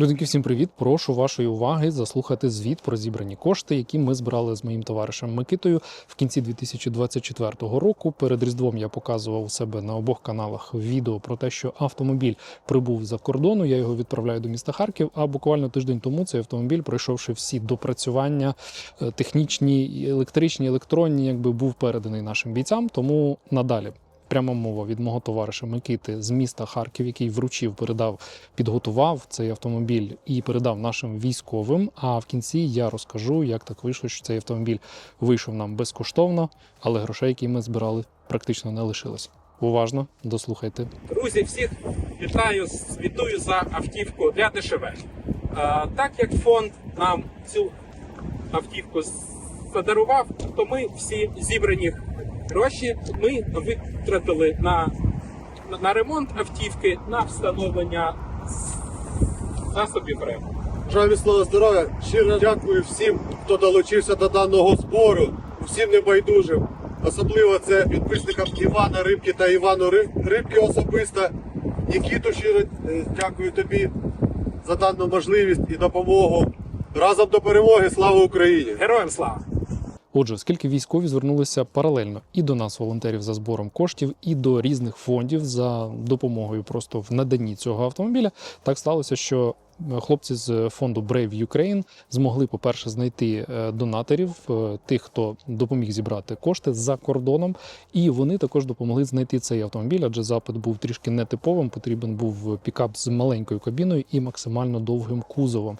Людинки, всім привіт! Прошу вашої уваги заслухати звіт про зібрані кошти, які ми збирали з моїм товаришем Микитою в кінці 2024 року. Перед різдвом я показував у себе на обох каналах відео про те, що автомобіль прибув за кордону. Я його відправляю до міста Харків. А буквально тиждень тому цей автомобіль, пройшовши всі допрацювання е, технічні, електричні, електронні, якби був переданий нашим бійцям. Тому надалі. Пряма мова від мого товариша Микити з міста Харків, який вручив, передав, підготував цей автомобіль і передав нашим військовим. А в кінці я розкажу, як так вийшло, що цей автомобіль вийшов нам безкоштовно, але грошей, які ми збирали, практично не лишилось. Уважно дослухайте. Друзі, всіх вітаю, звітую за автівку для ДШВ. Е, Так як фонд нам цю автівку задарував, то ми всі зібрані гроші ми витратили на, на, ремонт автівки, на встановлення засобів РЕМ. Бажаю міцного здоров'я. Щиро дякую всім, хто долучився до даного збору, всім небайдужим. Особливо це підписникам Івана Рибки та Івану Рибки особисто. Нікіту щиро е, дякую тобі за дану можливість і допомогу. Разом до перемоги! Слава Україні! Героям слава! Отже, оскільки військові звернулися паралельно і до нас, волонтерів, за збором коштів, і до різних фондів за допомогою просто в наданні цього автомобіля, так сталося, що е, хлопці з фонду Brave Ukraine змогли, по-перше, знайти е, донаторів, е, тих, хто допоміг зібрати кошти за кордоном, і вони також допомогли знайти цей автомобіль, адже запит був трішки нетиповим. Потрібен був пікап з маленькою кабіною і максимально довгим кузовом.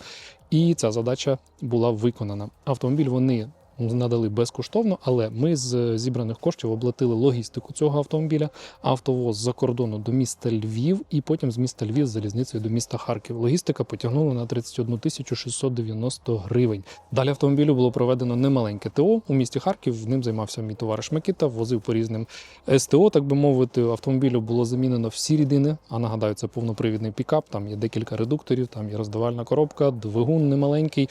І ця задача була виконана. Автомобіль вони надали безкоштовно, але ми з зібраних коштів оплатили логістику цього автомобіля, автовоз за кордону до міста Львів, і потім з міста Львів з залізницею до міста Харків. Логістика потягнула на 31 тисячу 690 гривень. Далі автомобілю було проведено немаленьке ТО у місті Харків. Ним займався мій товариш Микита, возив по різним СТО, так би мовити. Автомобілю було замінено всі рідини. А нагадаю, це повнопривідний пікап. Там є декілька редукторів, там є роздавальна коробка, двигун немаленький,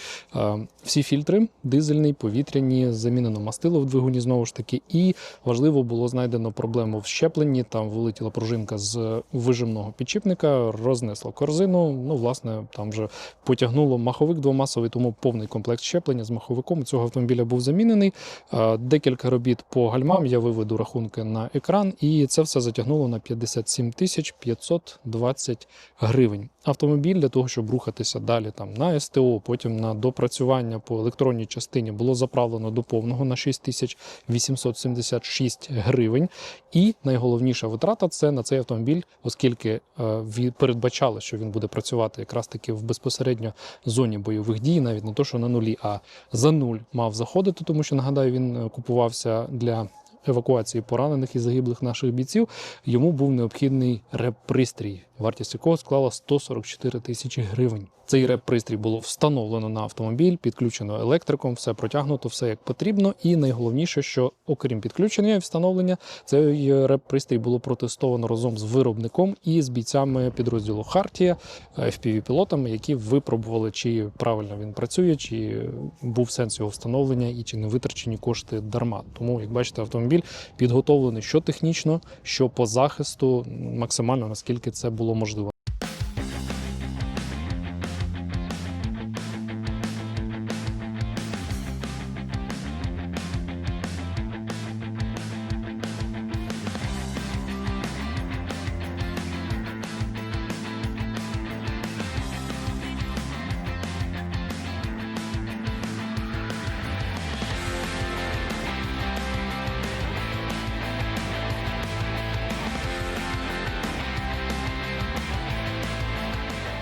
всі фільтри, дизельний, повітряні, замінено мастило в двигуні знову ж таки. І важливо було знайдено проблему в щепленні. Там вилетіла пружинка з вижимного підчіпника, рознесла корзину. Ну, власне, там вже потягнуло маховик двомасовий, тому повний комплект щеплення з маховиком цього автомобіля був замінений. Декілька робіт по гальмам. Я виведу рахунки на екран, і це все затягнуло на 57 тисяч 520 гривень. Автомобіль для того, щоб рухатися далі там на СТО, потім на допрацювання по електронній частині було заправлено до повного на 6876 гривень. І найголовніша витрата це на цей автомобіль, оскільки е, передбачали, що він буде працювати якраз таки в безпосередньо зоні бойових дій, навіть не то, що на нулі, а за нуль мав заходити, тому що нагадаю, він е, купувався для. Евакуації поранених і загиблих наших бійців йому був необхідний реп-пристрій, вартість якого склала 144 тисячі гривень. Цей реп-пристрій було встановлено на автомобіль, підключено електриком, все протягнуто, все як потрібно. І найголовніше, що окрім підключення і встановлення, цей реп-пристрій було протестовано разом з виробником і з бійцями підрозділу Хартія, FPV-пілотами, які випробували, чи правильно він працює, чи був сенс його встановлення і чи не витрачені кошти дарма. Тому, як бачите, автомобіль підготовлений що технічно, що по захисту, максимально наскільки це було можливо.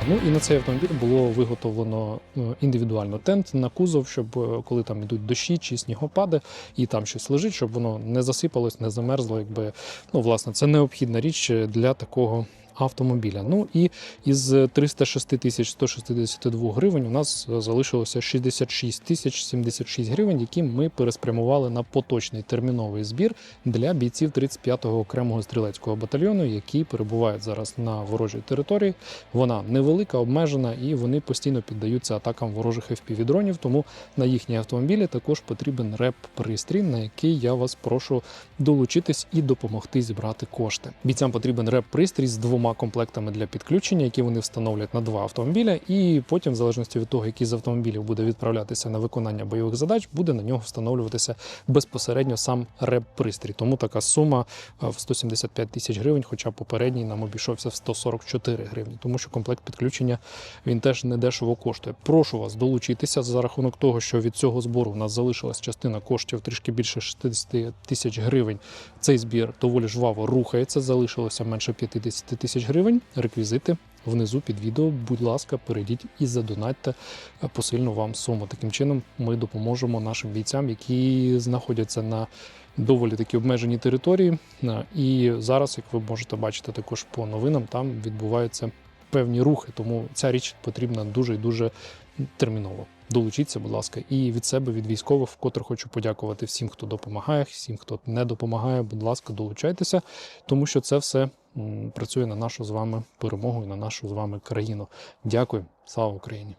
Ну і на цей автомобіль було виготовлено е, індивідуально тент на кузов, щоб е, коли там йдуть дощі чи снігопади, і там щось лежить, щоб воно не засипалось, не замерзло. Якби ну власне це необхідна річ для такого. Автомобіля. Ну і із 306 тисяч 162 гривень у нас залишилося 66 тисяч 76 гривень, які ми переспрямували на поточний терміновий збір для бійців 35-го окремого стрілецького батальйону, які перебувають зараз на ворожій території. Вона невелика, обмежена, і вони постійно піддаються атакам ворожих FPV-дронів. Тому на їхні автомобілі також потрібен реп-пристрій, на який я вас прошу долучитись і допомогти зібрати кошти. Бійцям потрібен реп-пристрій з двома двома комплектами для підключення, які вони встановлять на два автомобіля, і потім, в залежності від того, який з автомобілів буде відправлятися на виконання бойових задач, буде на нього встановлюватися безпосередньо сам реп-пристрій. Тому така сума е, в 175 тисяч гривень, хоча попередній нам обійшовся в 144 гривні, тому що комплект підключення він теж не дешево коштує. Прошу вас долучитися за рахунок того, що від цього збору в нас залишилась частина коштів трішки більше 60 тисяч гривень. Цей збір доволі жваво рухається. Залишилося менше 50 тисяч гривень. Реквізити внизу під відео. Будь ласка, перейдіть і задонатьте е, посильну вам суму. Таким чином ми допоможемо нашим бійцям, які знаходяться на доволі такі обмежені території. Е, І зараз, як ви можете бачити, також по новинам там відбуваються певні рухи. Тому ця річ потрібна дуже і дуже терміново. Долучіться, будь ласка, і від себе, від військових, вкотре хочу подякувати всім, хто допомагає, всім, хто не допомагає. Будь ласка, долучайтеся, тому що це все працює на нашу з вами перемогу і на нашу з вами країну. Дякую, слава Україні!